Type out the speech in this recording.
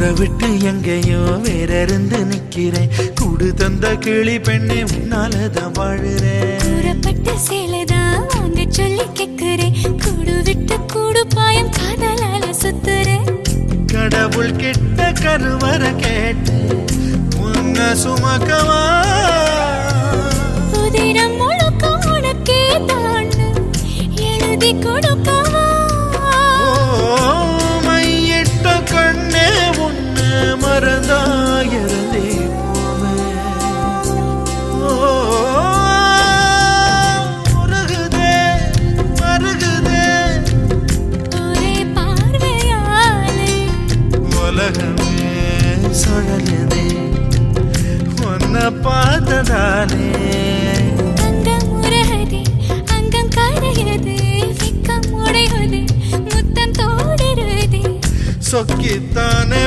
ஊரை விட்டு எங்கேயோ வேற இருந்து நிக்கிறேன். கூடு தந்த கிளி பெண்ணே உன்னாலதான் வாழுறேன். கூறப்பட்ட சேலைதான் வாங்க சொல்லி கேக்குறேன். கூடு விட்டு கூடு பாயம் காதலால சுத்துறேன். கடவுள் கிட்ட கருவற கேட்டு உன்ன சுமக்கவா? புதினம் முழுக்க உனக்கே தான். எழுதி கொடுக்கவா உலகமே சுழலுதே உன்னை பார்த்ததாலே அங்கம் உருகுதே அங்கம் கரையுது வெக்கம் உடையுது முத்தம் தோடுருதே சொக்கித்தானே